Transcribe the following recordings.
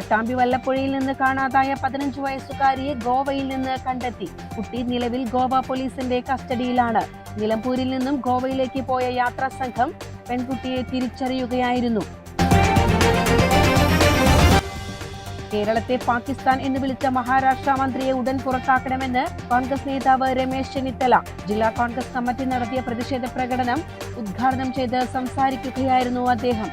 പട്ടാമ്പി വല്ലപ്പുഴയിൽ നിന്ന് കാണാതായ പതിനഞ്ച് വയസ്സുകാരിയെ ഗോവയിൽ നിന്ന് കണ്ടെത്തി. കുട്ടി നിലവിൽ ഗോവ പോലീസിന്റെ കസ്റ്റഡിയിലാണ്. നിലമ്പൂരിൽ നിന്നും ഗോവയിലേക്ക് പോയ യാത്രാ സംഘം പെൺകുട്ടിയെ തിരിച്ചറിയുകയായിരുന്നു. കേരളത്തെ പാകിസ്ഥാൻ എന്ന് വിളിച്ച മഹാരാഷ്ട്ര മന്ത്രിയെ ഉടൻ പുറത്താക്കണമെന്ന് കോൺഗ്രസ് നേതാവ് രമേശ് ചെന്നിത്തല. ജില്ലാ കോൺഗ്രസ് കമ്മിറ്റി നടത്തിയ പ്രതിഷേധ പ്രകടനം ഉദ്ഘാടനം ചെയ്ത് സംസാരിക്കുകയായിരുന്നു അദ്ദേഹം.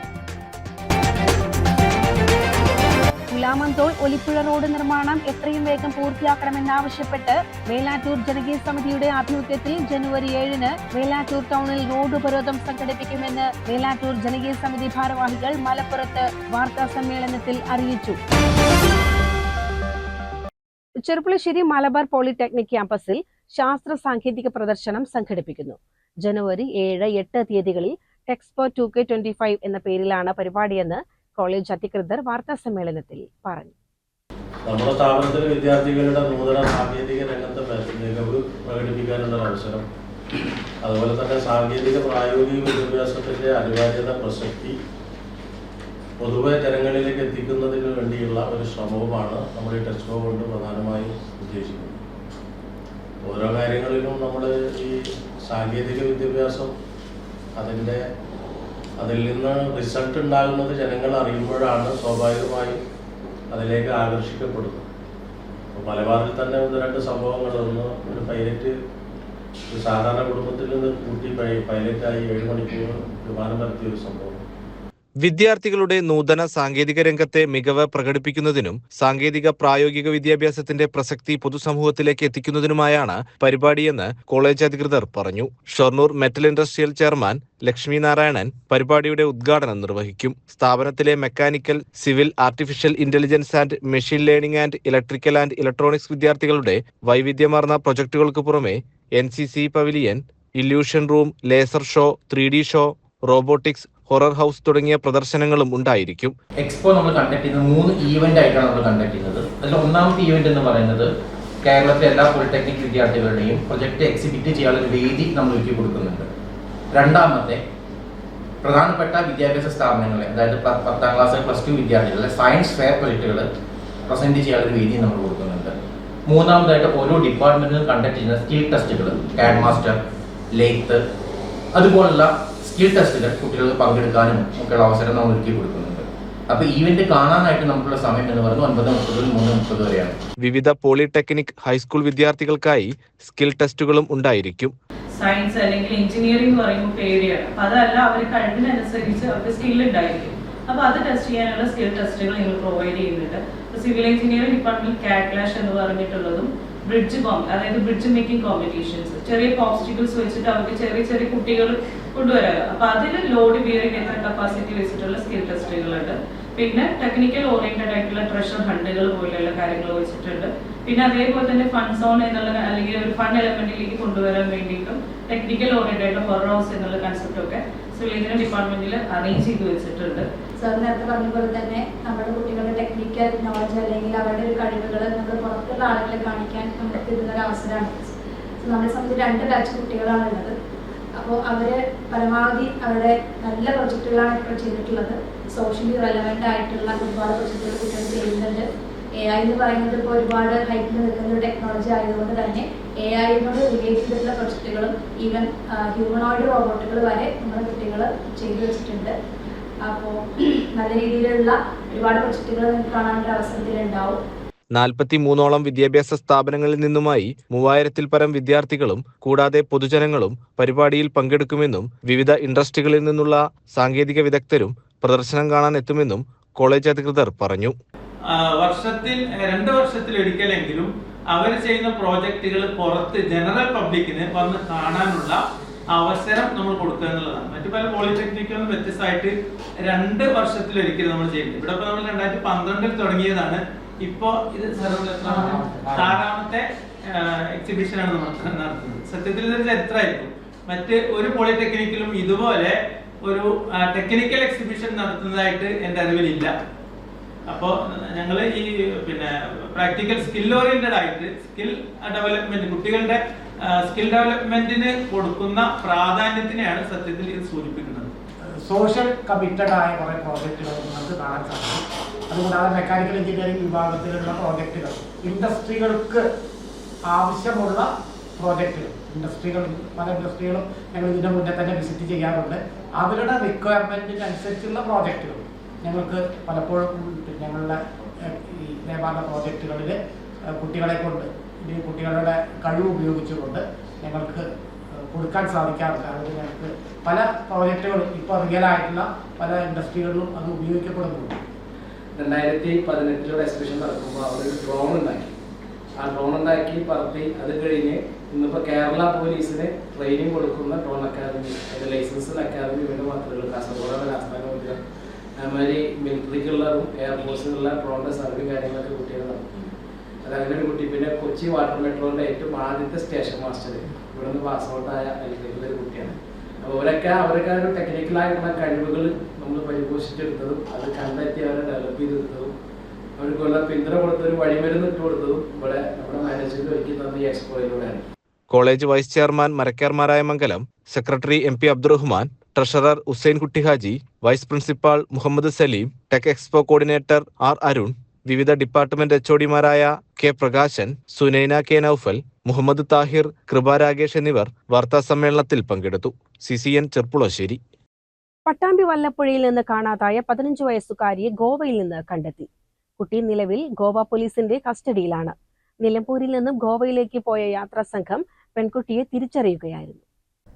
പുലാമന്തോൾ ഒലിപ്പുഴ റോഡ് നിർമ്മാണം എത്രയും വേഗം പൂർത്തിയാക്കണമെന്നാവശ്യപ്പെട്ട് മേലാറ്റൂർ ജനകീയ സമിതിയുടെ ആഭിമുഖ്യത്തിൽ ജനുവരി ഏഴിന് മേലാറ്റൂർ ടൗണിൽ റോഡ് ഉപരോധം സംഘടിപ്പിക്കുമെന്ന് മേലാറ്റൂർ ജനകീയ സമിതി ഭാരവാഹികൾ മലപ്പുറത്ത് വാർത്താ സമ്മേളനത്തിൽ അറിയിച്ചു. ചെറുപ്പുളശ്ശേരി മലബാർ പോളിടെക്നിക് ക്യാമ്പസിൽ ശാസ്ത്ര സാങ്കേതിക പ്രദർശനം സംഘടിപ്പിക്കുന്നു. ജനുവരി ഏഴ് എട്ട് തീയതികളിൽ Texpo two K twenty five എന്ന പേരിലാണ് പരിപാടിയെന്ന് കോളേജ് അധികൃതർ വാർത്താ സമ്മേളനത്തിൽ പറഞ്ഞു. നമ്മുടെ സ്ഥാപനത്തിൽ വിദ്യാർത്ഥികളുടെ നൂതന സാങ്കേതിക രംഗത്തെ മികവ് പ്രകടിപ്പിക്കാനുള്ള അവസരം. അതുപോലെ തന്നെ സാങ്കേതിക പ്രായോഗിക വിദ്യാഭ്യാസത്തിന്റെ അനിവാര്യത പ്രസക്തി പൊതുവെ ജനങ്ങളിലേക്ക് എത്തിക്കുന്നതിന് വേണ്ടിയുള്ള ഒരു ശ്രമവുമാണ് നമ്മൾ ഈ ബുക്ക് കൊണ്ട് പ്രധാനമായും ഉദ്ദേശിക്കുന്നത്. ഓരോ കാര്യങ്ങളിലും നമ്മൾ ഈ സാങ്കേതിക വിദ്യാഭ്യാസം അതിന്റെ അതിൽ നിന്ന് റിസൾട്ട് ഉണ്ടാകുന്നത് ജനങ്ങൾ അറിയുമ്പോഴാണ് സ്വാഭാവികമായി അതിലേക്ക് ആകർഷിക്കപ്പെടുന്നത്. അപ്പോൾ മലബാറിൽ തന്നെ ഒന്ന് രണ്ട് സംഭവങ്ങൾ. ഒന്ന് ഒരു പൈലറ്റ് ഒരു സാധാരണ കുടുംബത്തിൽ നിന്ന് കൂട്ടി പൈലറ്റായി ഏഴ് മണിക്കൂർ വിമാനം നടത്തിയ ഒരു സംഭവം. വിദ്യാർത്ഥികളുടെ നൂതന സാങ്കേതിക രംഗത്തെ മികവ് പ്രകടിപ്പിക്കുന്നതിനും സാങ്കേതിക പ്രായോഗിക വിദ്യാഭ്യാസത്തിന്റെ പ്രസക്തി പൊതുസമൂഹത്തിലേക്ക് എത്തിക്കുന്നതിനുമായാണ് പരിപാടിയെന്ന് കോളേജ് അധികൃതർ പറഞ്ഞു. Shoranur metal industrial chairman Lakshmi Narayanan പരിപാടിയുടെ ഉദ്ഘാടനം നിർവഹിക്കും. സ്ഥാപനത്തിലെ mechanical civil artificial intelligence and machine learning and electrical and electronics വിദ്യാർത്ഥികളുടെ വൈവിധ്യമാർന്ന പ്രൊജക്ടുകൾക്ക് പുറമെ N C C pavilion illusion room laser show three D show robotics horror house തുടങ്ങിയ പ്രദർശനങ്ങളും ഉണ്ടായിരിക്കും. എക്സ്പോ നമ്മൾ കണ്ടക്ട് ചെയ്യുന്നത് മൂന്ന് ഈവന്റ് ആയിട്ടാണ് നമ്മൾ കണ്ടക്ട് ചെയ്യുന്നത് അതിൽ ഒന്നാമത്തെ ഈവന്റ് എന്ന് പറയുന്നത് കേരളത്തിലെ എല്ലാ പോളിടെക്നിക് വിദ്യാർത്ഥികളുടെയും പ്രൊജക്ട് എക്സിബിറ്റ് ചെയ്യാനുള്ള വേദി നമ്മൾ ഒരുക്കി കൊടുക്കുന്നുണ്ട്. രണ്ടാമത്തെ പ്രധാനപ്പെട്ട വിദ്യാഭ്യാസ സ്ഥാപനങ്ങളെ അതായത് പത്താം ക്ലാസ് പ്ലസ് ടു വിദ്യാർത്ഥികളെ സയൻസ് ഫെയർ പ്രൊജക്ടുകൾ പ്രസന്റ് ചെയ്യാനുള്ള വേദി നമ്മൾ കൊടുക്കുന്നുണ്ട്. മൂന്നാമതായിട്ട് ഓരോ ഡിപ്പാർട്ട്മെന്റിലും കണ്ടക്ട് ചെയ്യുന്ന സ്കിൽ ടെസ്റ്റുകൾ കാഡ് മാസ്റ്റർ ലേത്ത് അതുപോലുള്ള സ്കിൽ ടെസ്റ്റുകൾ കുട്ടികൾക്ക് പങ്കെടുക്കാനും ഒക്കെയുള്ള അവസരം നമ്മൾ ഒരുക്കി കൊടുക്കുന്നുണ്ട്. അപ്പൊ ഈവന്റ് കാണാനായിട്ട് നമുക്കുള്ള സമയം എന്ന് പറയുന്നത് ഒൻപത് മുപ്പത് മുതൽ മൂന്ന് മുപ്പത് വരെയാണ്. വിവിധ പോളിടെക്നിക് ഹൈസ്കൂൾ വിദ്യാർത്ഥികൾക്കായി സ്കിൽ ടെസ്റ്റുകളും ഉണ്ടായിരിക്കും. സയൻസ് അല്ലെങ്കിൽ എഞ്ചിനീയറിംഗ് എന്ന് പറയുമ്പോൾ പേടിയാണ്. അപ്പൊ അതല്ല അവർ കഴിവിനനുസരിച്ച് അവർക്ക് സ്കിൽ ഉണ്ടായിരിക്കും. അപ്പൊ അത് ടെസ്റ്റ് ചെയ്യാനുള്ള സ്കിൽ ടെസ്റ്റുകൾ നിങ്ങൾ പ്രൊവൈഡ് ചെയ്യുന്നുണ്ട്. സിവിൽ എഞ്ചിനീയറിംഗ് ഡിപ്പാർട്ട്മെന്റ് കാറ്റ്ലാഷ് എന്ന് പറഞ്ഞിട്ടുള്ളതും ബ്രിഡ്ജ് അതായത് ബ്രിഡ്ജ് മേക്കിംഗ് കോമ്പറ്റീഷൻസ് ചെറിയ പോബ്സ്റ്റിക്കിൾസ് വെച്ചിട്ട് അവർക്ക് ചെറിയ ചെറിയ കുട്ടികൾ കൊണ്ടുവരാറ്. അപ്പൊ അതിൽ ലോഡ് ബിയറിംഗ് എത്ര കപ്പാസിറ്റി വെച്ചിട്ടുള്ള സ്കിൽ ടെസ്റ്റുകളുണ്ട് പിന്നെ ടെക്നിക്കൽ ഓറിയന്റഡ് ആയിട്ടുള്ള ട്രഷർ ഹണ്ടുകൾ പോലെയുള്ള കാര്യങ്ങൾ വെച്ചിട്ടുണ്ട്. പിന്നെ അതേപോലെ തന്നെ ഫൺ സോൺ എന്നുള്ള അല്ലെങ്കിൽ ഒരു ഫൺ എലമെന്റിലേക്ക് കൊണ്ടുവരാൻ വേണ്ടിയിട്ടും ടെക്നിക്കൽ ഓറിയന്റഡ് ആയിട്ടുള്ള ഹൊറർ ഹൗസ് എന്നുള്ള കൺസെപ്റ്റ് ഒക്കെ സിവിൽ ഡിപ്പാർട്ട്മെന്റിൽ അറേഞ്ച് ചെയ്ത് വെച്ചിട്ടുണ്ട്. സാർ നേരത്തെ പറഞ്ഞ പോലെ തന്നെ നമ്മുടെ കുട്ടികളുടെ ടെക്നിക്കൽ നോളജ് അല്ലെങ്കിൽ അവരുടെ ഒരു കഴിവുകൾ നമ്മൾ പുറത്തുള്ള ആളുകളെ കാണിക്കാൻ നമുക്ക് കിട്ടുന്ന ഒരു അവസരമാണ്. നമ്മളെ സംബന്ധിച്ച് രണ്ട് ബാച്ച് കുട്ടികളാണ് ഉള്ളത് അപ്പോൾ അവർ പരമാവധി അവരുടെ നല്ല പ്രൊജക്റ്റുകളാണ് ഇപ്പോൾ ചെയ്തിട്ടുള്ളത്. സോഷ്യലി റെലവെന്റ് ആയിട്ടുള്ള ഒരുപാട് പ്രൊജക്റ്റുകൾ കുട്ടികൾ ചെയ്യുന്നുണ്ട്. എ ഐ എന്ന് പറയുന്നത് ഇപ്പോൾ ഒരുപാട് ഹൈറ്റിൽ നിൽക്കുന്ന ഒരു ടെക്നോളജി ആയതുകൊണ്ട് തന്നെ എ ഐനോട് റിലേറ്റ് ചെയ്തിട്ടുള്ള പ്രൊജക്റ്റുകളും ഈവൻ ഹ്യൂമനോയിഡ് റോബോട്ടുകൾ വരെ നമ്മുടെ കുട്ടികൾ ചെയ്തു വെച്ചിട്ടുണ്ട്. അപ്പോൾ നല്ല രീതിയിലുള്ള ഒരുപാട് പ്രൊജക്റ്റുകൾ നിങ്ങൾക്ക് കാണാനൊരു അവസരത്തിലുണ്ടാവും. നാൽപ്പത്തി മൂന്നോളം വിദ്യാഭ്യാസ സ്ഥാപനങ്ങളിൽ നിന്നുമായി മൂവായിരത്തിൽ പരം വിദ്യാർത്ഥികളും കൂടാതെ പൊതുജനങ്ങളും പരിപാടിയിൽ പങ്കെടുക്കുമെന്നും വിവിധ ഇൻഡസ്ട്രികളിൽ നിന്നുള്ള സാങ്കേതിക വിദഗ്ധരും പ്രദർശനം കാണാൻ എത്തുമെന്നും കോളേജ് അധികൃതർ പറഞ്ഞു. വർഷത്തിൽ രണ്ട് വർഷത്തിൽ ഒരിക്കലെങ്കിലും അവർ ചെയ്യുന്ന പ്രോജക്റ്റുകൾ പുറത്ത് ജനറൽ പബ്ലിക്കിന് വന്ന് കാണാനുള്ള അവസരം നമ്മൾ കൊടുക്കുക എന്നുള്ളതാണ്. മറ്റു പല പോളിടെക്നിക്കും വ്യത്യസ്തമായിട്ട് രണ്ട് വർഷത്തിൽ ഒരിക്കലും നമ്മൾ ചെയ്യുന്നത് ഇവിടെ നമ്മൾ രണ്ടായിരത്തി പന്ത്രണ്ടിൽ തുടങ്ങിയതാണ്. ഇപ്പോ ഇത് ആറാമത്തെ. എക്സിബിഷനാണ് നമ്മൾ നടത്തുന്നത്. സത്യത്തിൽ ഇതൊരു ചരിത്രമായിരിക്കും. മറ്റ് ഒരു പോളിടെക്നിക്കിലും ഇതുപോലെ ഒരു ടെക്നിക്കൽ എക്സിബിഷൻ നടത്തുന്നതായിട്ട് എന്റെ അറിവിലില്ല. അപ്പോൾ ഞങ്ങൾ ഈ പിന്നെ പ്രാക്ടിക്കൽ സ്കിൽ ഓറിയന്റഡ് ആയിട്ട് സ്കിൽ ഡെവലപ്മെന്റ് കുട്ടികളുടെ സ്കിൽ ഡെവലപ്മെന്റിന് കൊടുക്കുന്ന പ്രാധാന്യത്തിനെയാണ് സത്യത്തിൽ ഇത് സൂചിപ്പിക്കുന്നത്. സോഷ്യൽ കമ്മിറ്റഡ് ആയ കുറേ പ്രോജക്റ്റുകൾ നമുക്ക് കാണാൻ സാധിക്കും. അതുകൂടാതെ മെക്കാനിക്കൽ എഞ്ചിനീയറിംഗ് വിഭാഗത്തിലുള്ള പ്രോജക്റ്റുകൾ ഇൻഡസ്ട്രികൾക്ക് ആവശ്യമുള്ള പ്രോജക്റ്റുകൾ ഇൻഡസ്ട്രികൾ പല ഇൻഡസ്ട്രികളും ഞങ്ങൾ ഇതിന്റെ മുന്നേ തന്നെ വിസിറ്റ് ചെയ്യാറുണ്ട്. അവരുടെ റിക്വയർമെന്റിനനുസരിച്ചുള്ള പ്രോജക്റ്റുകൾ ഞങ്ങൾക്ക് പലപ്പോഴും ഞങ്ങളുടെ ഈ ഇതേപോലുള്ള പ്രോജക്റ്റുകളിൽ കുട്ടികളെ കൊണ്ട് ഈ കുട്ടികളുടെ കഴിവ് ഉപയോഗിച്ചുകൊണ്ട് ഞങ്ങൾക്ക് കൊടുക്കാൻ സാധിക്കാറുണ്ട്. അതായത് ഞങ്ങൾക്ക് പല പ്രോജക്റ്റുകളും ഇപ്പോൾ റിയൽ ആയിട്ടുള്ള പല ഇൻഡസ്ട്രികളിലും അത് ഉപയോഗിക്കപ്പെടുന്നുണ്ട്. രണ്ടായിരത്തി പതിനെട്ടിലൂടെ എക്സിബിഷൻ നടക്കുമ്പോൾ അവർ ഡ്രോൺ ഉണ്ടാക്കി. ആ ഡ്രോൺ ഉണ്ടാക്കി പറത്തി അത് കഴിഞ്ഞ് ഇന്നിപ്പോൾ കേരള പോലീസിന് ട്രെയിനിങ് കൊടുക്കുന്ന ഡ്രോൺ അക്കാദമി അതിന്റെ ലൈസൻസ് അക്കാദമി വീണ്ടും മാത്രമേ കാസർഗോഡ് ആസ്ഥാനം ഉദ്യോഗം അതുമാതിരി മിലിറ്ററിക്കുള്ളതും എയർഫോഴ്സിനുള്ള ഡ്രോണിന്റെ സർവേ കാര്യങ്ങളൊക്കെ കുട്ടികൾ നടത്തി. അത് അങ്ങനെ കുട്ടി പിന്നെ കൊച്ചി വാട്ടർ മെട്രോന്റെ ഏറ്റവും ആദ്യത്തെ സ്റ്റേഷൻ മാസ്റ്റർ. ഇവിടെ നിന്ന് പാസ് ഔട്ടായ ഒരു കുട്ടിയാണ്. അവരൊക്കെ അവരൊക്കെ ഒരു ടെക്നിക്കലായിട്ടുള്ള കഴിവുകൾ നമ്മൾ പരിപോഷിച്ചെടുത്തതും അത് കണ്ടെത്തി അവരെ ഡെവലപ്പ് ചെയ്തെടുത്തതും അവർക്കുള്ള പിന്തുണ കൊടുത്തൊരു വഴിമരുന്ന് ഇട്ട് കൊടുത്തതും ഇവിടെ നമ്മുടെ മാനേജ്മെന്റ് ഒരുക്കി തന്ന ഈ എക്സ്പോയിലൂടെയാണ് college vice chairman മരക്കാർമാരായ Mangalam secretary M P Abdurahman treasurer Hussain Kuttihaji vice principal Muhammad Saleem tech expo coordinator R Arun വിവിധ ഡിപ്പാർട്ട്മെന്റ് എച്ച്ഒഡിമാരായ കെ പ്രകാശൻ സുനൈന കെ നൌഫൽ മുഹമ്മദ് താഹിർ കൃപ രാഗേഷ് എന്നിവർ വാർത്താ സമ്മേളനത്തിൽ പങ്കെടുത്തു. C C N Cherpulassery. Pattambi വല്ലപ്പുഴയിൽ നിന്ന് കാണാതായ പതിനഞ്ച് വയസ്സുകാരിയെ ഗോവയിൽ നിന്ന് കണ്ടെത്തി. കുട്ടി നിലവിൽ ഗോവ പോലീസിന്റെ കസ്റ്റഡിയിലാണ്. നിലമ്പൂരിൽ നിന്നും ഗോവയിലേക്ക് പോയ യാത്രാ സംഘം പെൺകുട്ടിയെ തിരിച്ചറിയുകയായിരുന്നു.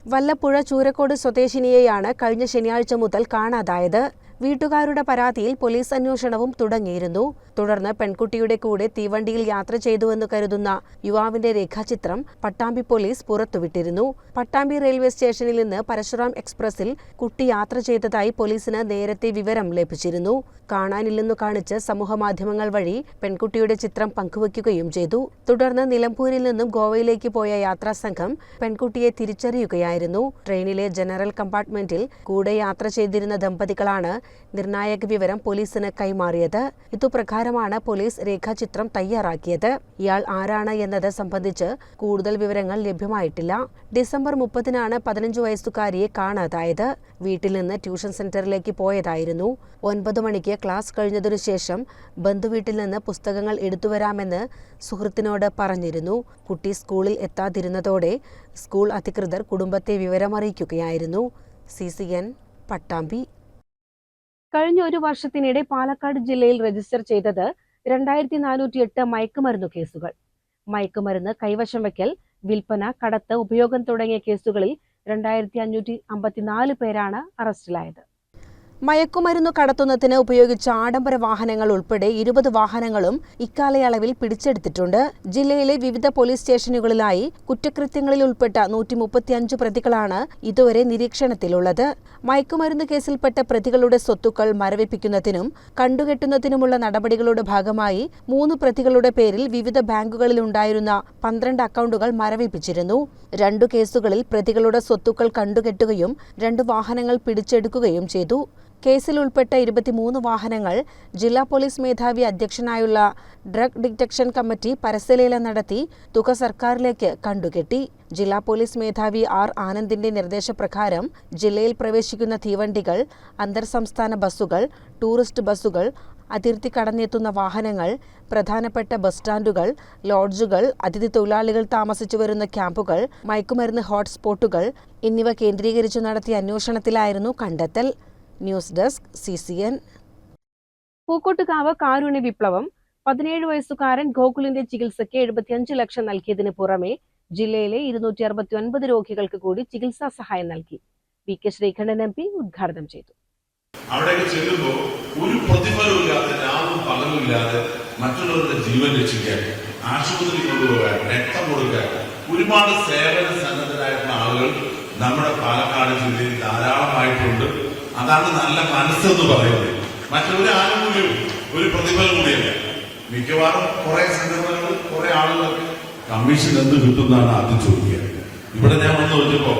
വല്ലപ്പുഴ ചൂരക്കോട് സ്വദേശിനിയെയാണ് കഴിഞ്ഞ ശനിയാഴ്ച മുതൽ കാണാതായത്. വീട്ടുകാരുടെ പരാതിയിൽ പോലീസ് അന്വേഷണവും തുടങ്ങിയിരുന്നു. തുടർന്ന് പെൺകുട്ടിയുടെ കൂടെ തീവണ്ടിയിൽ യാത്ര ചെയ്തുവെന്ന് കരുതുന്ന യുവാവിന്റെ രേഖാചിത്രം പട്ടാമ്പി പോലീസ് പുറത്തുവിട്ടിരുന്നു. പട്ടാമ്പി റെയിൽവേ സ്റ്റേഷനിൽ നിന്ന് പരശുറാം എക്സ്പ്രസിൽ കുട്ടി യാത്ര ചെയ്തതായി പോലീസിന് നേരത്തെ വിവരം ലഭിച്ചിരുന്നു. കാണാനില്ലെന്നു കാണിച്ച് സമൂഹമാധ്യമങ്ങൾ വഴി പെൺകുട്ടിയുടെ ചിത്രം പങ്കുവയ്ക്കുകയും ചെയ്തു. തുടർന്ന് നിലമ്പൂരിൽ നിന്നും ഗോവയിലേക്ക് പോയ യാത്രാ സംഘം പെൺകുട്ടിയെ തിരിച്ചറിയുകയായിരുന്നു. ട്രെയിനിലെ ജനറൽ കമ്പാർട്ട്മെന്റിൽ കൂടെ യാത്ര ചെയ്തിരുന്ന ദമ്പതികളാണ് നിർണായക വിവരം പോലീസിന് കൈമാറിയത്. ഇതുപ്രകാരമാണ് പോലീസ് രേഖാചിത്രം തയ്യാറാക്കിയത്. ഇയാൾ ആരാണ് എന്നത് സംബന്ധിച്ച് കൂടുതൽ വിവരങ്ങൾ ലഭ്യമായിട്ടില്ല. ഡിസംബർ മുപ്പതിനാണ് പതിനഞ്ച് വയസ്സുകാരിയെ കാണാതായത്. വീട്ടിൽ നിന്ന് ട്യൂഷൻ സെന്ററിലേക്ക് പോയതായിരുന്നു. ഒൻപത് മണിക്ക് ക്ലാസ് കഴിഞ്ഞതിനു ശേഷം ബന്ധുവീട്ടിൽ നിന്ന് പുസ്തകങ്ങൾ എടുത്തുവരാമെന്ന് സുഹൃത്തിനോട് പറഞ്ഞിരുന്നു. കുട്ടി സ്കൂളിൽ എത്താതിരുന്നതോടെ സ്കൂൾ അധികൃതർ കുടുംബത്തെ വിവരമറിയിക്കുകയായിരുന്നു. സി സി എൻ പട്ടാമ്പി കഴിഞ്ഞ ഒരു വർഷത്തിനിടെ പാലക്കാട് ജില്ലയിൽ രജിസ്റ്റർ ചെയ്തത് രണ്ടായിരത്തി നാനൂറ്റി എട്ട് മയക്കുമരുന്നു കേസുകൾ. മയക്കുമരുന്ന് കൈവശം വയ്ക്കൽ വിൽപ്പന കടത്ത് ഉപയോഗം തുടങ്ങിയ കേസുകളിൽ രണ്ടായിരത്തി അഞ്ഞൂറ്റി അമ്പത്തിനാല് പേരാണ് അറസ്റ്റിലായത്. മയക്കുമരുന്നു കടത്തുന്നതിന് ഉപയോഗിച്ച ആഡംബര വാഹനങ്ങൾ ഉൾപ്പെടെ ഇരുപത് വാഹനങ്ങളും ഇക്കാലയളവിൽ പിടിച്ചെടുത്തിട്ടുണ്ട്. ജില്ലയിലെ വിവിധ പോലീസ് സ്റ്റേഷനുകളിലായി കുറ്റകൃത്യങ്ങളിൽ ഉൾപ്പെട്ട നൂറ്റി മുപ്പത്തിയഞ്ച് പ്രതികളാണ് ഇതുവരെ നിരീക്ഷണത്തിലുള്ളത്. മയക്കുമരുന്ന് കേസിൽപ്പെട്ട പ്രതികളുടെ സ്വത്തുക്കൾ മരവിപ്പിക്കുന്നതിനും കണ്ടുകെട്ടുന്നതിനുമുള്ള നടപടികളുടെ ഭാഗമായി മൂന്ന് പ്രതികളുടെ പേരിൽ വിവിധ ബാങ്കുകളിൽ ഉണ്ടായിരുന്ന പന്ത്രണ്ട് അക്കൗണ്ടുകൾ മരവിപ്പിച്ചിരുന്നു. രണ്ടു കേസുകളിൽ പ്രതികളുടെ സ്വത്തുക്കൾ കണ്ടുകെട്ടുകയും രണ്ട് വാഹനങ്ങൾ പിടിച്ചെടുക്കുകയും ചെയ്തു. കേസിൽ ഉൾപ്പെട്ട ഇരുപത്തിമൂന്ന് വാഹനങ്ങൾ ജില്ലാ പോലീസ് മേധാവി അധ്യക്ഷനായുള്ള ഡ്രഗ് ഡിറ്റക്ഷൻ കമ്മിറ്റി പരസ്യലേലം നടത്തി തുക സർക്കാരിലേക്ക് കണ്ടുകെട്ടി. ജില്ലാ പോലീസ് മേധാവി ആർ ആനന്ദിന്റെ നിർദ്ദേശപ്രകാരം ജില്ലയിൽ പ്രവേശിക്കുന്ന തീവണ്ടികൾ അന്തർ സംസ്ഥാന ബസ്സുകൾ ടൂറിസ്റ്റ് ബസ്സുകൾ അതിർത്തി കടന്നെത്തുന്ന വാഹനങ്ങൾ പ്രധാനപ്പെട്ട ബസ് സ്റ്റാൻഡുകൾ ലോഡ്ജുകൾ അതിഥി തൊഴിലാളികൾ താമസിച്ചു വരുന്ന ക്യാമ്പുകൾ മയക്കുമരുന്ന് ഹോട്ട്സ്പോട്ടുകൾ എന്നിവ കേന്ദ്രീകരിച്ചു നടത്തിയ അന്വേഷണത്തിലായിരുന്നു കണ്ടെത്തൽ. News desk C C N. Pookkottukavu കാരുണ്യ വിപ്ലവം. പതിനേഴ് വയസ്സുകാരൻ ഗോകുലിന്റെ ചികിത്സയ്ക്ക് എഴുപത്തിയഞ്ച് ലക്ഷം നൽകിയതിന് പുറമെ ജില്ലയിലെ ഇരുന്നൂറ്റി അറുപത്തി ഒൻപത് രോഗികൾക്ക് കൂടി ചികിത്സാ സഹായം നൽകി. V K Sreekandan M P ഉദ്ഘാടനം ചെയ്തു. അവിടേക്ക് ചെല്ലുമ്പോൾ ഒരു പ്രതിഫലമില്ലാതെ രാവും പകലുമില്ലാതെ മറ്റുള്ളവരുടെ ജീവൻ രക്ഷിക്കാൻ ആശുപത്രി കൊണ്ടുപോകാൻ രക്തം കൊടുക്കാൻ ഒരുപാട് സേവന സന്നദ്ധരായിട്ടുള്ള ആളുകൾ നമ്മുടെ പാലക്കാട് ജില്ലയിൽ ധാരാളമായിട്ടുണ്ട്. അതാണ് നല്ല മനസ്സെന്ന് പറയുന്നത്. മറ്റൊരു ആനുകൂല്യവും ഒരു പ്രതിഫലം കൂടിയല്ല. മിക്കവാറും കുറെ സംഘടനകൾ കുറെ ആളുകൾ കമ്മീഷൻ എന്ത് കിട്ടുന്നതാണ് ആദ്യം ചോദിക്കുക. ഇവിടെ ഞാൻ വന്ന് നോക്കിയപ്പോ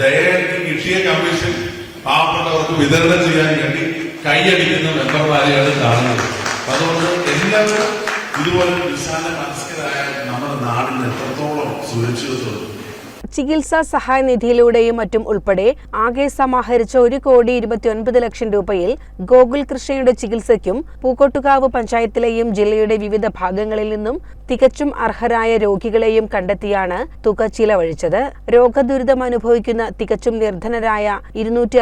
ദയക്ക് കിട്ടിയ കമ്മീഷൻ പാവപ്പെട്ടവർക്ക് വിതരണം ചെയ്യാൻ വേണ്ടി കൈയടിക്കുന്ന മെമ്പർമാരെയാണ് കാണുന്നത്. അതുകൊണ്ട് എല്ലാവരും ഇതുപോലെ വിശാല മനസ്കരായ നമ്മുടെ നാടിന് എത്രത്തോളം സുരക്ഷിതത്വം ചികിത്സാ സഹായ നിധിയിലൂടെയും മറ്റും ഉൾപ്പെടെ ആകെ സമാഹരിച്ച ഒരു കോടി ഇരുപത്തിയൊൻപത് ലക്ഷം രൂപയിൽ ഗോകുൽ കൃഷ്ണയുടെ ചികിത്സയ്ക്കും പൂക്കോട്ടുകാവ് പഞ്ചായത്തിലെയും ജില്ലയുടെ വിവിധ ഭാഗങ്ങളിൽ നിന്നും തികച്ചും അർഹരായ രോഗികളെയും കണ്ടെത്തിയാണ് തുക ചിലവഴിച്ചത്. രോഗദുരിതം അനുഭവിക്കുന്ന തികച്ചും നിർധനരായ ഇരുന്നൂറ്റി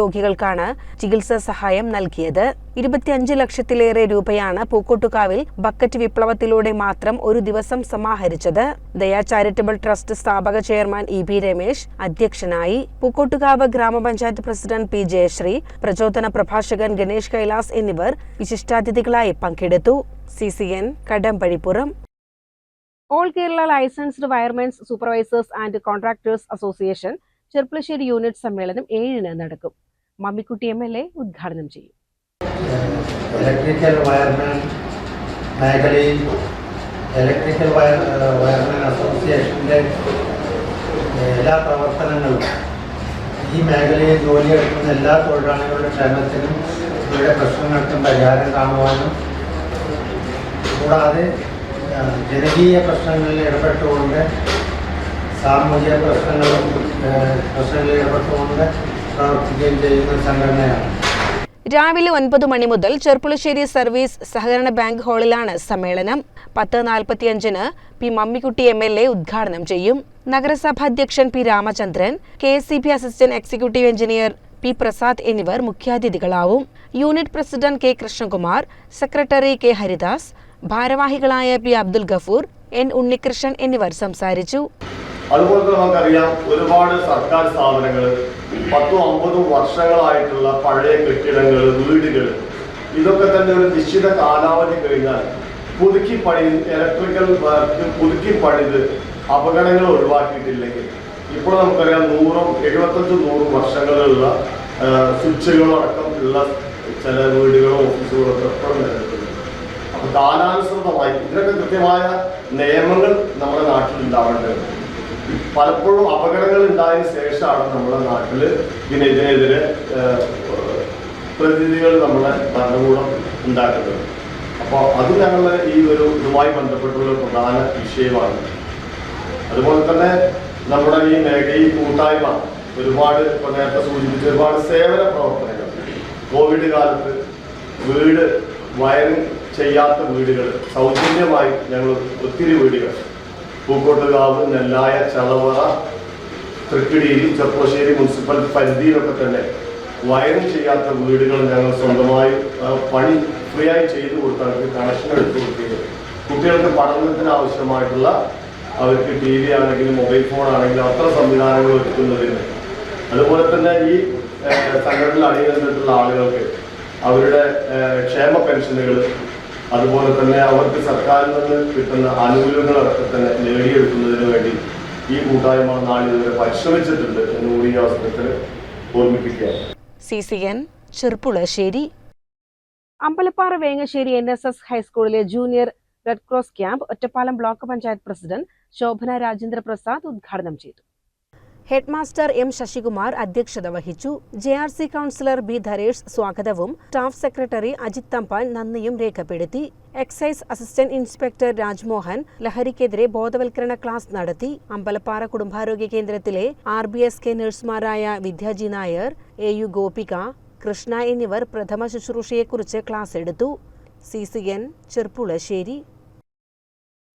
രോഗികൾക്കാണ് ചികിത്സാ സഹായം നൽകിയത്. ഇരുപത്തിയഞ്ച് ലക്ഷത്തിലേറെ രൂപയാണ് പൂക്കോട്ടുകാവിൽ ബക്കറ്റ് വിപ്ലവത്തിലൂടെ മാത്രം ഒരു ദിവസം സമാഹരിച്ചത്. ദയാ ചാരിറ്റബിൾ ട്രസ്റ്റ് സ്ഥാപക ചെയർമാൻ ഇ ബി രമേശ് അധ്യക്ഷനായി പൂക്കോട്ടുകാവ് ഗ്രാമപഞ്ചായത്ത് പ്രസിഡന്റ് പി ജയശ്രീ പ്രചോദന പ്രഭാഷകൻ ഗണേഷ് കൈലാസ് എന്നിവർ വിശിഷ്ടാതിഥികളായി പങ്കെടുത്തു. C C N Kadampazhipuram. All Kerala licensed wiremen's supervisors and contractors association Cherpulassery unit സമ്മേളനം ഏഴിന് നടക്കും. മമ്മിക്കുട്ടി എം എൽ എ ഉദ്ഘാടനം ചെയ്യും. ഇലക്ട്രിക്കൽ വയർമാൻ മേഖലയിൽ ഇലക്ട്രിക്കൽ വയർ വയർമാൻ അസോസിയേഷന്റെ എല്ലാ പ്രവർത്തനങ്ങളും ഈ മേഖലയിൽ ജോലിയെടുക്കുന്ന എല്ലാ തൊഴിലാളികളുടെ ക്ഷേമത്തിനും ഇവരുടെ പ്രശ്നങ്ങൾക്കും പരിഹാരം കാണുവാനും കൂടാതെ ജനകീയ പ്രശ്നങ്ങളിൽ ഇടപെട്ടുകൊണ്ട് സാമൂഹിക പ്രശ്നങ്ങളും പ്രശ്നങ്ങളിൽ ഇടപെട്ടുകൊണ്ട് പ്രവർത്തിക്കുകയും ചെയ്യുന്ന സംഘടനയാണ്. രാവിലെ ഒൻപത് മണി മുതൽ ചെർപ്പുളശ്ശേരി സർവീസ് സഹകരണ ബാങ്ക് ഹാളിലാണ് സമ്മേളനം. പത്ത് നാൽപ്പത്തിയഞ്ചിന് P Mammikutty M L A ഉദ്ഘാടനം ചെയ്യും. നഗരസഭാ അധ്യക്ഷൻ P Ramachandran K C B assistant executive engineer P Prasad എന്നിവർ മുഖ്യാതിഥികളാവും. Unit president K Krishnakumar secretary K Haridas ഭാരവാഹികളായ പി അബ്ദുൽ ഗഫൂർ എൻ ഉണ്ണികൃഷ്ണൻ എന്നിവർ സംസാരിച്ചു. അതുപോലെ തന്നെ നമുക്കറിയാം ഒരുപാട് സർക്കാർ സ്ഥാപനങ്ങൾ പത്തും അമ്പതും വർഷങ്ങളായിട്ടുള്ള പഴയ കെട്ടിടങ്ങൾ വീടുകൾ ഇതൊക്കെ തന്നെ ഒരു നിശ്ചിത കാലാവധി കഴിഞ്ഞാൽ പുതുക്കി പണി ഇലക്ട്രിക്കൽ വർക്ക് പുതുക്കി പണിത് അപകടങ്ങൾ ഒഴിവാക്കിയിട്ടില്ലെങ്കിൽ ഇപ്പോൾ നമുക്കറിയാം നൂറും എഴുപത്തഞ്ച് നൂറും വർഷങ്ങളുള്ള സ്വിച്ചുകളടക്കം ഉള്ള ചില വീടുകളും ഓഫീസുകളും ഒക്കെ എപ്പോഴും നിലനിൽക്കുന്നുണ്ട് അപ്പൊ കാലാനുസൃതമായി ഇതിനൊക്കെ കൃത്യമായ നിയമങ്ങൾ നമ്മുടെ നാട്ടിൽ ഉണ്ടാവേണ്ടതുണ്ട് പലപ്പോഴും അപകടങ്ങൾ ഉണ്ടായതിനു ശേഷമാണ് നമ്മുടെ നാട്ടിൽ ഇതിനെതിരെതിരെ പ്രതിനിധികൾ നമ്മളെ ഭരണകൂടം ഉണ്ടാക്കുന്നത്. അപ്പോൾ അത് ഞങ്ങളുടെ ഈ ഒരു ഇതുമായി ബന്ധപ്പെട്ടുള്ള പ്രധാന വിഷയമാണ്. അതുപോലെ തന്നെ നമ്മുടെ ഈ മേഖല ഈ കൂട്ടായ്മ ഒരുപാട് ഇപ്പൊ നേരത്തെ സൂചിപ്പിച്ച ഒരുപാട് സേവന പ്രവർത്തനങ്ങൾ. കോവിഡ് കാലത്ത് വീട് വയറിംഗ് ചെയ്യാത്ത വീടുകൾ സൗജന്യമായി ഞങ്ങൾ ഒത്തിരി വീടുകൾ പൂക്കോട്ടുകാവ് നെല്ലായ ചളവറ തൃക്കിടിയിൽ ചെപ്പോശ്ശേരി മുനിസിപ്പൽ പരിധിയിലൊക്കെ തന്നെ വയറിംഗ് ചെയ്യാത്ത വീടുകൾ ഞങ്ങൾ സ്വന്തമായി പണി ഫ്രീ ആയി ചെയ്തു കൊടുത്ത് അവർക്ക് കണക്ഷൻ എടുത്തു കൊടുക്കുകയും കുട്ടികൾക്ക് പഠനത്തിന് ആവശ്യമായിട്ടുള്ള അവർക്ക് ടി വി ആണെങ്കിലും മൊബൈൽ ഫോൺ ആണെങ്കിലും അത്ര സംവിധാനങ്ങൾ ഒരുക്കുന്നതിന്. അതുപോലെ തന്നെ ഈ സംഘടനയിൽ അണിനിരന്നിട്ടുള്ള ആളുകൾക്ക് അവരുടെ ക്ഷേമ പെൻഷനുകൾ അതുപോലെ തന്നെ അവർക്ക് സർക്കാരിൽ നിന്ന് കിട്ടുന്ന ആനുകൂല്യങ്ങളൊക്കെ തന്നെ നേടിയെടുക്കുന്നതിന് വേണ്ടി ഈ കൂട്ടായ്മ നാളിതുവരെ പരിശ്രമിച്ചിട്ടുണ്ട് എന്ന് കൂടി ഈ അവസരത്തിൽ ഓർമ്മിപ്പിക്കുകയാണ്. C C N Cherpulassery Ambalappara Vengassery N S S ഹൈസ്കൂളിലെ junior red cross camp Ottapalam block panchayat president Shobhana Rajendra Prasad ഉദ്ഘാടനം ചെയ്തു. ഹെഡ് മാസ്റ്റർ എം ശശികുമാർ അധ്യക്ഷത വഹിച്ചു. J R C councillor B Dharesh സ്വാഗതവും. സ്റ്റാഫ് സെക്രട്ടറി അജിത് തമ്പാൻ നന്ദിയും രേഖപ്പെടുത്തി. Excise assistant inspector Rajmohan ലഹരിക്കെതിരെ ബോധവൽക്കരണ ക്ലാസ് നടത്തി. അമ്പലപ്പാറ കുടുംബാരോഗ്യ കേന്ദ്രത്തിലെ ആർ ബി എസ് കെ നഴ്സുമാരായ വിദ്യാജി നായർ എ യു ഗോപിക കൃഷ്ണ എന്നിവർ പ്രഥമ ശുശ്രൂഷയെക്കുറിച്ച് ക്ലാസ് എടുത്തു. C C N Cherpulassery.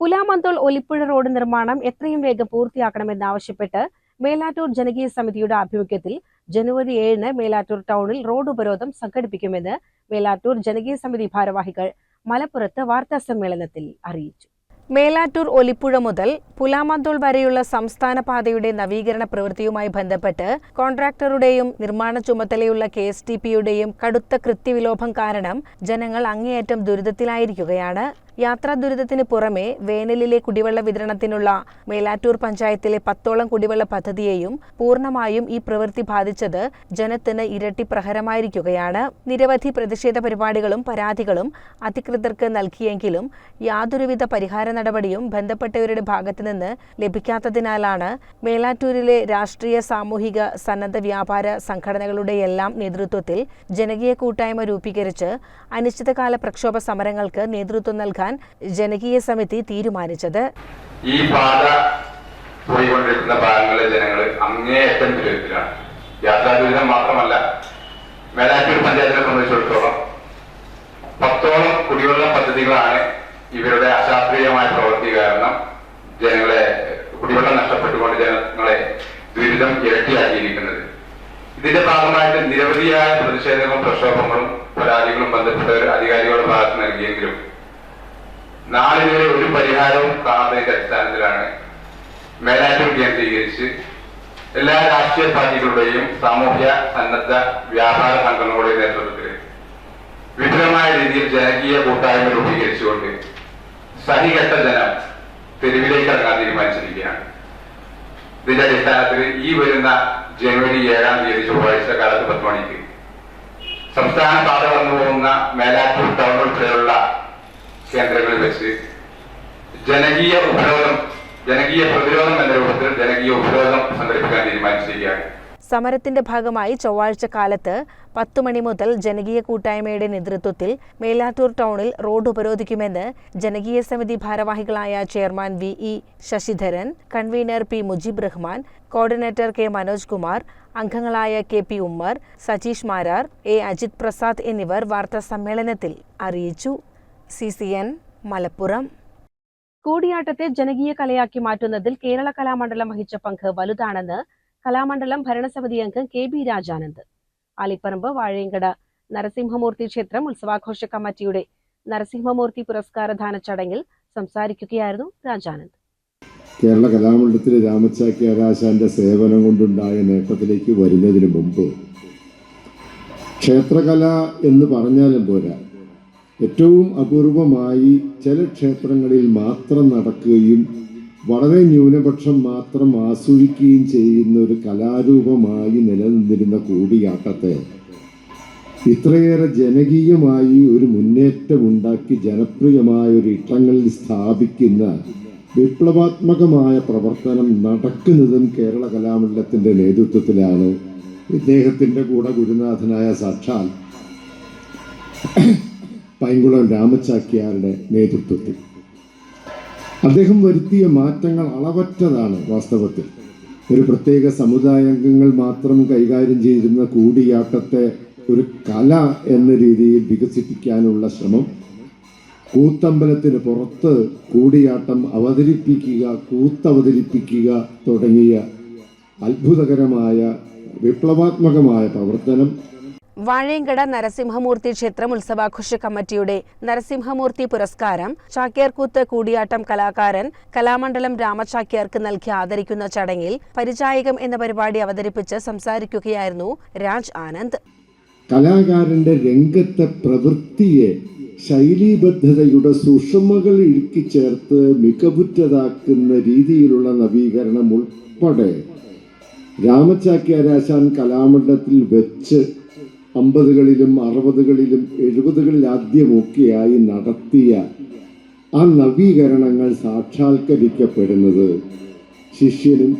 Pulamanthole Olippuzha road നിർമ്മാണം എത്രയും വേഗം പൂർത്തിയാക്കണമെന്നാവശ്യപ്പെട്ട് മേലാറ്റൂർ ജനകീയ സമിതിയുടെ ആഭിമുഖ്യത്തിൽ ജനുവരി ഏഴിന് മേലാറ്റൂർ ടൗണിൽ റോഡ് ഉപരോധം സംഘടിപ്പിക്കുമെന്ന് മേലാറ്റൂർ ജനകീയ സമിതി ഭാരവാഹികൾ മലപ്പുറത്ത് വാർത്താ സമ്മേളനത്തിൽ അറിയിച്ചു. മേലാറ്റൂർ ഒലിപ്പുഴ മുതൽ പുലാമന്തോൾ വരെയുള്ള സംസ്ഥാന പാതയുടെ നവീകരണ പ്രവൃത്തിയുമായി ബന്ധപ്പെട്ട് കോൺട്രാക്ടറുടെയും നിർമ്മാണ ചുമതലയുള്ള കെ എസ് ടി പിയുടെയും കടുത്ത കൃത്യവിലോപം കാരണം ജനങ്ങൾ അങ്ങേയറ്റം ദുരിതത്തിലായിരിക്കുകയാണ്. യാത്രാ ദുരിതത്തിന് പുറമെ വേനലിലെ കുടിവെള്ള വിതരണത്തിനുള്ള മേലാറ്റൂർ പഞ്ചായത്തിലെ പത്തോളം കുടിവെള്ള പദ്ധതിയെയും പൂർണമായും ഈ പ്രവൃത്തി ബാധിച്ചത് ജനത്തിന് ഇരട്ടി പ്രഹരമായിരിക്കുകയാണ്. നിരവധി പ്രതിഷേധ പരിപാടികളും പരാതികളും അധികൃതർക്ക് നൽകിയെങ്കിലും യാതൊരുവിധ പരിഹാര നടപടിയും ബന്ധപ്പെട്ടവരുടെ ഭാഗത്തുനിന്ന് ലഭിക്കാത്തതിനാലാണ് മേലാറ്റൂരിലെ രാഷ്ട്രീയ സാമൂഹിക സന്നദ്ധ വ്യാപാര സംഘടനകളുടെയെല്ലാം നേതൃത്വത്തിൽ ജനകീയ കൂട്ടായ്മ രൂപീകരിച്ച് അനിശ്ചിതകാല പ്രക്ഷോഭ സമരങ്ങൾക്ക് നേതൃത്വം നൽകാൻ ജനകീയ സമിതി തീരുമാനിച്ചത്. ഈ പാത പോയിക്കൊണ്ടിരിക്കുന്ന ഭാഗങ്ങളിലെ ജനങ്ങൾ അങ്ങേയറ്റം ദുരിതത്തിലാണ്. യാത്രാ ദുരിതം മാത്രമല്ല മേലാറ്റൂർ പഞ്ചായത്തിനെ സംബന്ധിച്ചിടത്തോളം പത്തോളം കുടിവെള്ള പദ്ധതികളാണ് ഇവരുടെ അശാസ്ത്രീയമായ പ്രവൃത്തി കാരണം ജനങ്ങളെ കുടിവെള്ളം നഷ്ടപ്പെട്ടുകൊണ്ട് ജനങ്ങളെ ദുരിതം ഇരട്ടിയാക്കിയിരിക്കുന്നത്. ഇതിന്റെ ഭാഗമായിട്ട് നിരവധിയായ പ്രതിഷേധങ്ങളും പ്രക്ഷോഭങ്ങളും പരാതികളും ബന്ധപ്പെട്ടവർ അധികാരികളുടെ ഭാഗത്ത് നൽകിയെങ്കിലും നാളിതുവരെ ഒരു പരിഹാരവും കാണാത്തതിന്റെ അടിസ്ഥാനത്തിലാണ് മേലാറ്റൂർ കേന്ദ്രീകരിച്ച് എല്ലാ രാഷ്ട്രീയ പാർട്ടികളുടെയും സാമൂഹ്യ സന്നദ്ധ വ്യാപാര സംഘടനകളുടെയും നേതൃത്വത്തിൽ വിപുലമായ രീതിയിൽ ജനകീയ കൂട്ടായ്മ രൂപീകരിച്ചുകൊണ്ട് സഹികെട്ട ജനം തെരുവിലേക്ക് ഇറങ്ങാൻ തീരുമാനിച്ചിരിക്കുകയാണ്. ഇതിന്റെ അടിസ്ഥാനത്തിൽ ഈ വരുന്ന ജനുവരി ഏഴാം തീയതി ചൊവ്വാഴ്ച കാലത്ത് പത്ത് മണിക്ക് സംസ്ഥാന പാത കടന്നു പോകുന്ന മേലാറ്റൂർ ടൗൺ ഉൾപ്പെടെയുള്ള കേന്ദ്രങ്ങളിൽ വെച്ച് ജനകീയ ഉപരോധം ജനകീയ പ്രതിരോധം എന്ന രൂപത്തിൽ ജനകീയ ഉപരോധം സംഘടിപ്പിക്കാൻ തീരുമാനിച്ചിരിക്കുകയാണ്. സമരത്തിന്റെ ഭാഗമായി ചൊവ്വാഴ്ച കാലത്ത് പത്തു മണി മുതൽ ജനകീയ കൂട്ടായ്മയുടെ നേതൃത്വത്തിൽ മേലാറ്റൂർ ടൗണിൽ റോഡ് ഉപരോധിക്കുമെന്ന് ജനകീയ സമിതി ഭാരവാഹികളായ chairman V E Sasidharan convener P Mujeeb Rahman coordinator K Manoj Kumar അംഗങ്ങളായ K P Ummer Sajeesh Marar A Ajith Prasad എന്നിവർ വാർത്താ സമ്മേളനത്തിൽ അറിയിച്ചു. C C N Malappuram. കൂടിയാട്ടത്തെ ജനകീയ കലയാക്കി മാറ്റുന്നതിൽ കേരള കലാമണ്ഡലം വഹിച്ച പങ്ക് വലുതാണെന്ന് കലാമണ്ഡലം ഭരണസമിതി അംഗം കെ ബി രാജാനന്ദ്. ആലിപ്പറമ്പ് വാഴയങ്കട നരസിംഹമൂർത്തി ക്ഷേത്രം ഉത്സവാഘോഷ കമ്മിറ്റിയുടെ നരസിംഹമൂർത്തി പുരസ്കാരദാന ചടങ്ങിൽ സംസാരിക്കുകയായിരുന്നു രാജാനന്ദ്. കേരള കലാമണ്ഡലത്തിലെ രാമച്ചാക്യാരാശാന്റെ സേവനം കൊണ്ടുണ്ടായ നേട്ടത്തിലേക്ക് വരുന്നതിന് മുമ്പ് ക്ഷേത്രകല എന്ന് പറഞ്ഞാലും പോരാ. ഏറ്റവും അപൂർവമായി ചില ക്ഷേത്രങ്ങളിൽ മാത്രം നടക്കുകയും വളരെ ന്യൂനപക്ഷം മാത്രം ആസ്വദിക്കുകയും ചെയ്യുന്ന ഒരു കലാരൂപമായി നിലനിന്നിരുന്ന കൂടിയാട്ടത്തെ. ഇത്രയേറെ ജനകീയമായി ഒരു മുന്നേറ്റമുണ്ടാക്കി ജനപ്രിയമായ ഒരു ഇട്ടങ്ങളിൽ സ്ഥാപിക്കുന്ന വിപ്ലവാത്മകമായ പ്രവർത്തനം നടക്കുന്നതും കേരള കലാമണ്ഡലത്തിന്റെ നേതൃത്വത്തിലാണ്. ഇദ്ദേഹത്തിന്റെ കൂടെ ഗുരുനാഥനായ സാക്ഷാൽ. പൈങ്കുളം രാമചാക്യാരുടെ നേതൃത്വത്തിൽ. അദ്ദേഹം വരുത്തിയ മാറ്റങ്ങൾ അളവറ്റതാണ് വാസ്തവത്തിൽ. ഒരു പ്രത്യേക സമുദായാംഗങ്ങൾ മാത്രം കൈകാര്യം ചെയ്തിരുന്ന കൂടിയാട്ടത്തെ ഒരു കല എന്ന രീതിയിൽ വികസിപ്പിക്കാനുള്ള ശ്രമം കൂത്തമ്പലത്തിന് പുറത്ത് കൂടിയാട്ടം അവതരിപ്പിക്കുക കൂത്തവതരിപ്പിക്കുക തുടങ്ങിയ അത്ഭുതകരമായ വിപ്ലവാത്മകമായ പ്രവർത്തനം വാഴയങ്കട നരസിംഹമൂർത്തി ക്ഷേത്രം ഉത്സവാഘോഷ കമ്മിറ്റിയുടെ നരസിംഹമൂർത്തി പുരസ്കാരം ചാക്യാർകൂത്ത് കൂടിയാട്ടം കലാകാരൻ കലാമണ്ഡലം രാമചാക്യാർക്ക് നൽകി ആദരിക്കുന്ന ചടങ്ങിൽ പരിചായകം എന്ന പരിപാടി അവതരിപ്പിച്ച് സംസാരിക്കുകയായിരുന്നു രാജ് ആനന്ദ്. കലാകാരന്റെ രംഗത്തെ പ്രവൃത്തിയെ ശൈലീബദ്ധതയുടെ സുഷമകൾ ഇഴുക്കി ചേർത്ത് മികവുറ്റതാക്കുന്ന രീതിയിലുള്ള നവീകരണം ഉൾപ്പെടെ രാമചാക്യാരാശാൻ കലാമണ്ഡലത്തിൽ വെച്ച് അമ്പതുകളിലും അറുപതുകളിലും എഴുപതുകളിൽ ആദ്യമൊക്കെയായി നടത്തിയ ആ നവീകരണങ്ങൾ സാക്ഷാത്കരിക്കപ്പെടുന്നത് ശിഷ്യനും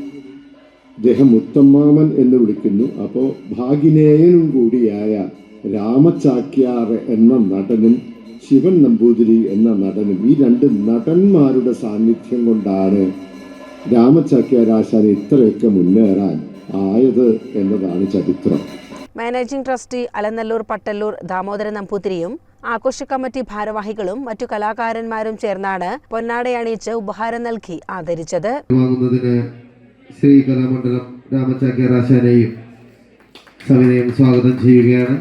അദ്ദേഹം മുത്തമ്മാമൻ എന്ന് വിളിക്കുന്നു. അപ്പോൾ ഭാഗിനേയനും കൂടിയായ രാമചാക്യാർ എന്ന നടനും ശിവൻ നമ്പൂതിരി എന്ന നടനും ഈ രണ്ട് നടന്മാരുടെ സാന്നിധ്യം കൊണ്ടാണ് രാമചാക്യാരാശാൻ ഇത്രയൊക്കെ മുന്നേറാൻ ആയത് എന്നതാണ് ചരിത്രം. മാനേജിംഗ് ട്രസ്റ്റി അലനല്ലൂർ പട്ടല്ലൂർ ദാമോദരൻ നമ്പൂതിരിയും ആഘോഷ കമ്മിറ്റി ഭാരവാഹികളും മറ്റു കലാകാരന്മാരും ചേർന്നാണ് പൊന്നാടയണിയിച്ച് ഉപഹാരം നൽകി ആദരിച്ചത്. ശ്രീ കലാമണ്ഡലം രാമചാക്യരാശാനെയും സവിനയം സ്വാഗതം ചെയ്യുകയാണ്.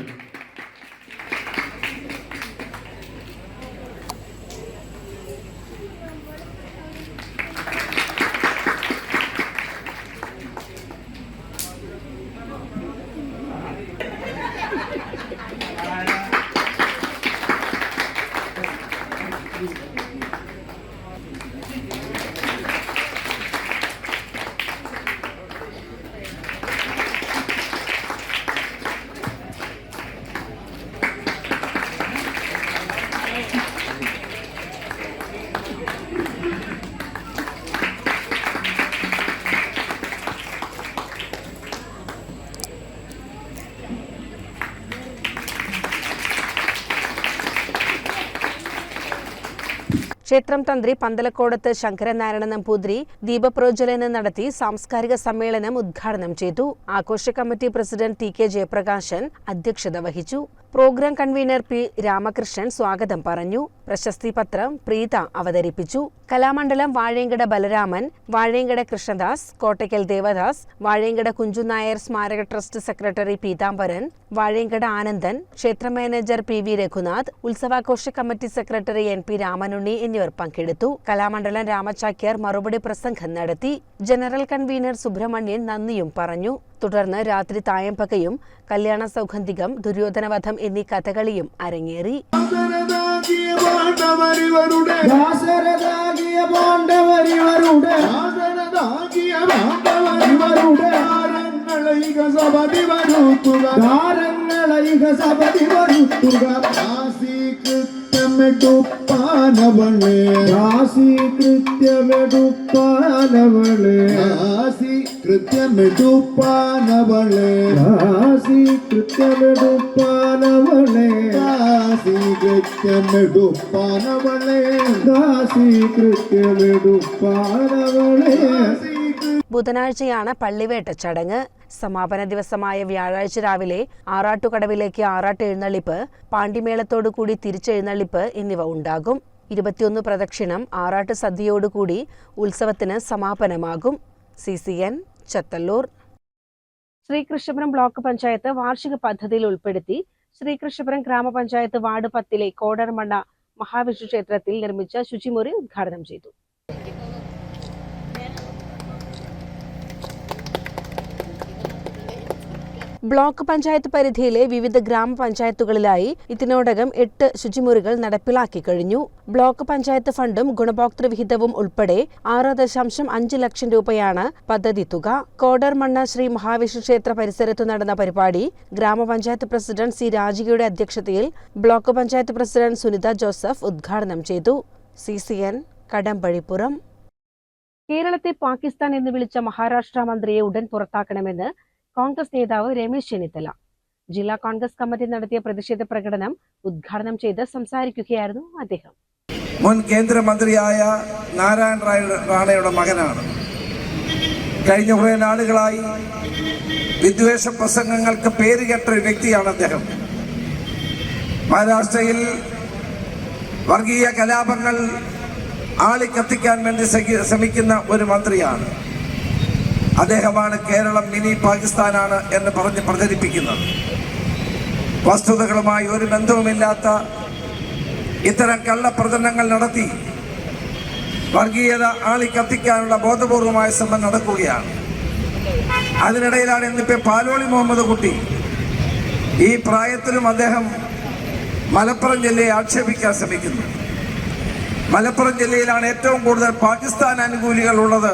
ക്ഷേത്രം തന്ത്രി പന്തലക്കോടത്ത് ശങ്കരനാരായണ നമ്പൂതിരി ദീപപ്രോജ്വലനം നടത്തി സാംസ്കാരിക സമ്മേളനം ഉദ്ഘാടനം ചെയ്തു. ആഘോഷ committee president T K Jayaprakashan അധ്യക്ഷത വഹിച്ചു. പ്രോഗ്രാം കൺവീനർ പി രാമകൃഷ്ണൻ സ്വാഗതം പറഞ്ഞു. പ്രശസ്തി പത്രം പ്രീത അവതരിപ്പിച്ചു. കലാമണ്ഡലം വാഴയങ്കട ബലരാമൻ വാഴയങ്കട കൃഷ്ണദാസ് കോട്ടയ്ക്കൽ ദേവദാസ് വാഴയങ്കട കുഞ്ചുനായർ സ്മാരക ട്രസ്റ്റ് സെക്രട്ടറി പീതാംബരൻ വാഴയങ്കട ആനന്ദൻ ക്ഷേത്ര manager P V Raghunath ഉത്സവാഘോഷ committee secretary N P Ramanunni എന്നിവർ പങ്കെടുത്തു. കലാമണ്ഡലം രാമചാക്യാർ മറുപടി പ്രസംഗം നടത്തി. ജനറൽ കൺവീനർ സുബ്രഹ്മണ്യൻ നന്ദിയും പറഞ്ഞു. തുടർന്ന് രാത്രി തായമ്പകയും കല്യാണ സൗഗന്ധികം ദുര്യോധനവധം എന്നീ കഥകളിയും അരങ്ങേറി. പാണ്ഡവരിവരുടെ ദാസരഥാകിയ പാണ്ഡവരിവരുടെ ദാരങ്ങളൈക സപതി വരുത്തുക ദാരങ്ങളൈക സപതി വരുത്തുക ദാസി കൃത്യമെടുപ്പാനവളെ ദാസി കൃത്യമെടുപ്പാനവളെ ദാസി കൃത്യമെടുപ്പാനവളെ ദാസി കൃത്യമെടുപ്പാനവളെ ദാസി കൃത്യമെടുപ്പാനവളെ ദാസി കൃത്യമെടുപ്പാനവളെ ബുധനാഴ്ചയാണ് പള്ളിവേട്ട ചടങ്ങ്. സമാപന ദിവസമായ വ്യാഴാഴ്ച രാവിലെ ആറാട്ടുകടവിലേക്ക് ആറാട്ട് എഴുന്നള്ളിപ്പ് പാണ്ടിമേളത്തോടുകൂടി തിരിച്ചെഴുന്നള്ളിപ്പ് എന്നിവ ഉണ്ടാകും. ഇരുപത്തിയൊന്ന് പ്രദക്ഷിണം ആറാട്ട് സദ്യയോടുകൂടി ഉത്സവത്തിന് സമാപനമാകും. C C N Chathallur. Sreekrishnapuram block panchayat വാർഷിക പദ്ധതിയിൽ ഉൾപ്പെടുത്തി ശ്രീകൃഷ്ണപുരം ഗ്രാമപഞ്ചായത്ത് വാർഡ് പത്തിലെ കോടർമണ്ണ മഹാവിഷ്ണു ക്ഷേത്രത്തിൽ നിർമ്മിച്ച ശുചിമുറി ഉദ്ഘാടനം ചെയ്തു. ബ്ലോക്ക് പഞ്ചായത്ത് പരിധിയിലെ വിവിധ ഗ്രാമപഞ്ചായത്തുകളിലായി ഇതിനോടകം എട്ട് ശുചിമുറികൾ നടപ്പിലാക്കി കഴിഞ്ഞു. ബ്ലോക്ക് പഞ്ചായത്ത് ഫണ്ടും ഗുണഭോക്തൃ വിഹിതവും ഉൾപ്പെടെ ആറ് ദശാംശം അഞ്ച് ലക്ഷം രൂപയാണ് പദ്ധതി തുക. കോടർമണ്ണ ശ്രീ മഹാവിഷ്ണു ക്ഷേത്ര പരിസരത്ത് നടന്ന പരിപാടി ഗ്രാമപഞ്ചായത്ത് പ്രസിഡന്റ് സി രാജികയുടെ അധ്യക്ഷതയിൽ block panchayat president Sunitha Joseph ഉദ്ഘാടനം ചെയ്തു. C C N Kadambazhipuram. കേരളത്തെ പാകിസ്ഥാൻ എന്ന് വിളിച്ച മഹാരാഷ്ട്ര മന്ത്രിയെ ഉടൻ പുറത്താക്കണമെന്ന് കോൺഗ്രസ് നേതാവ് രമേശ് ചെന്നിത്തല. ജില്ലാ കോൺഗ്രസ് കമ്മിറ്റി നടത്തിയ പ്രതിഷേധ പ്രകടനം ഉദ്ഘാടനം ചെയ്ത് സംസാരിക്കുകയായിരുന്നു അദ്ദേഹം. മുൻ കേന്ദ്രമന്ത്രിയായ നാരായണ റായ റാണയുടെ മകനാണ്. കഴിഞ്ഞ കുറേ നാളുകളായി വിദ്വേഷ പ്രസംഗങ്ങൾക്ക് പേരുകെട്ട ഒരു വ്യക്തിയാണ് അദ്ദേഹം. മഹാരാഷ്ട്രയിൽ വർഗീയ കലാപങ്ങൾ ആളിക്കത്തിക്കാൻ വേണ്ടി ശ്രമിക്കുന്ന ഒരു മന്ത്രിയാണ്. അദ്ദേഹമാണ് കേരളം മിനി പാകിസ്ഥാനാണ് എന്ന് പറഞ്ഞ് പ്രചരിപ്പിക്കുന്നത്. വസ്തുതകളുമായി ഒരു ബന്ധവുമില്ലാത്ത ഇത്തരം കള്ളപ്രചരണങ്ങൾ നടത്തി വർഗീയത ആളി കത്തിക്കാനുള്ള ബോധപൂർവമായ ശ്രമം നടക്കുകയാണ്. അതിനിടയിലാണ് ഇന്നിപ്പോൾ പാലോളി മുഹമ്മദ് കുട്ടി ഈ പ്രായത്തിലും അദ്ദേഹം മലപ്പുറം ജില്ലയെ ആക്ഷേപിക്കാൻ ശ്രമിക്കുന്നു. മലപ്പുറം ജില്ലയിലാണ് ഏറ്റവും കൂടുതൽ പാകിസ്ഥാൻ അനുകൂലികൾ ഉള്ളത്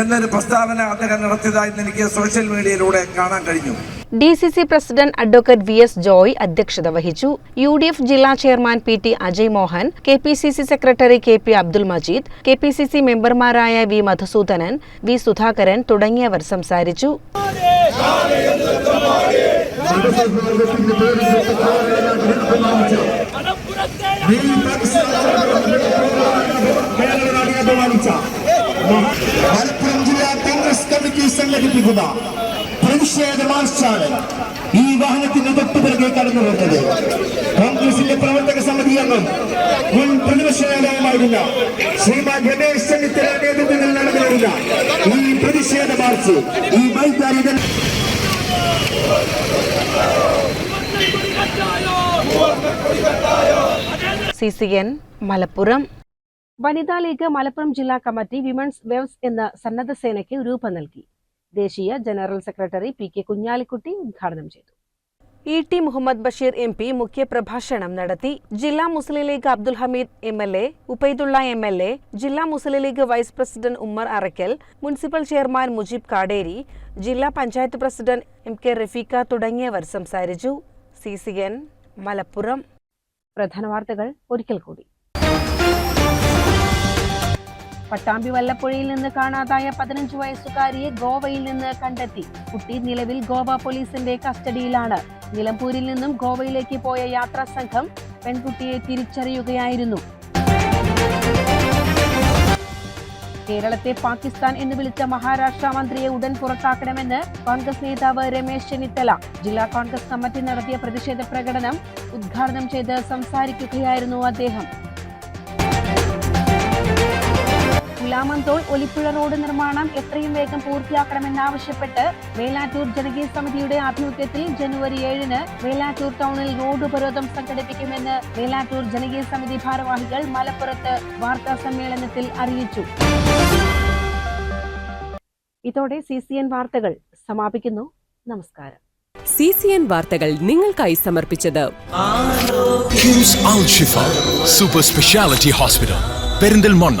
എന്നൊരു പ്രസ്താവന അദ്ദേഹം നടത്തിയതായി എനിക്ക് സോഷ്യൽ മീഡിയയിലൂടെ കാണാൻ കഴിഞ്ഞു. D C C president advocate V S Joy അധ്യക്ഷത വഹിച്ചു. യു ഡി എഫ് ജില്ലാ chairman P T Ajay Mohan K P C C secretary K P Abdul Majeed K P C C മെമ്പർമാരായ വി മധുസൂദനൻ വി സുധാകരൻ തുടങ്ങിയവർ സംസാരിച്ചു. മലപ്പുറം ജില്ലാ Congress committee സംഘടിപ്പിക്കുന്ന പ്രതിഷേധ മാർച്ചാണ് ഈ വാഹനത്തിന്റെ തൊട്ടുപിറകെ കടന്നു വരുന്നത്. കോൺഗ്രസിന്റെ പ്രവർത്തക സമിതി അംഗം മുൻ പ്രതിപക്ഷ നേതാവുമായിരുന്ന ശ്രീമാൻ രമേശ് ചെന്നിത്തല നേതൃത്വത്തിൽ നടന്നു വരുന്ന ഈ പ്രതിഷേധ മാർച്ച് ഈ വൈകാരിക സി സി എൻ മലപ്പുറം. വനിതാ ലീഗ് മലപ്പുറം ജില്ലാ കമ്മിറ്റി വിമൻസ് വെവ്സ് എന്ന സന്നദ്ധ സേനയ്ക്ക് രൂപം നൽകി. ദേശീയ general secretary P K Kunhalikutty ഉദ്ഘാടനം ചെയ്തു. E T Muhammad Basheer M P മുഖ്യപ്രഭാഷണം നടത്തി. ജില്ലാ Muslim League Abdul Hameed M L A Ubaidulla M L A ജില്ലാ Muslim League vice president Ummer Araykkal municipal chairman Mujeeb Kaderi ജില്ലാ panchayat president M K Rafeeqa തുടങ്ങിയവർ സംസാരിച്ചു. C C N Malappuram. പ്രധാന വാർത്തകൾ ഒരിക്കൽ കൂടി. പട്ടാമ്പി വല്ലപ്പുഴയിൽ നിന്ന് കാണാതായ പതിനഞ്ച് വയസ്സുകാരിയെ ഗോവയിൽ നിന്ന് കണ്ടെത്തി. കുട്ടി നിലവിൽ ഗോവ പോലീസിന്റെ കസ്റ്റഡിയിലാണ്. നിലമ്പൂരിൽ നിന്നും ഗോവയിലേക്ക് പോയ യാത്രാ സംഘം പെൺകുട്ടിയെ തിരിച്ചറിയുകയായിരുന്നു. കേരളത്തെ പാകിസ്ഥാൻ എന്ന് വിളിച്ച മഹാരാഷ്ട്ര മന്ത്രിയെ ഉടൻ പുറത്താക്കണമെന്ന് കോൺഗ്രസ് നേതാവ് രമേശ് ചെന്നിത്തല. ജില്ലാ കോൺഗ്രസ് കമ്മിറ്റി നടത്തിയ പ്രതിഷേധ പ്രകടനം ഉദ്ഘാടനം ചെയ്ത് സംസാരിക്കുകയായിരുന്നു അദ്ദേഹം. പുലാമന്തോൾ ഒലിപ്പുഴ റോഡ് നിർമ്മാണം എത്രയും വേഗം പൂർത്തിയാക്കണമെന്നാവശ്യപ്പെട്ട് വേലാറ്റൂർ ജനകീയ സമിതിയുടെ ആഭിമുഖ്യത്തിൽ ജനുവരി ഏഴിന് വേലാറ്റൂർ ടൗണിൽ റോഡ് ഉപരോധം സംഘടിപ്പിക്കുമെന്ന് വേലാറ്റൂർ ജനകീയ സമിതി ഭാരവാഹികൾ മലപ്പുറത്ത് വാർത്താ സമ്മേളനത്തിൽ അറിയിച്ചു. ഇതോടെ സി സി എൻ വാർത്തകൾ സമാപിക്കുന്നു. നമസ്കാരം. സി സി എൻ വാർത്തകൾ നിങ്ങൾക്കായി സമർപ്പിച്ചത് KIMS Al Shifa super speciality hospital Perinthalmanna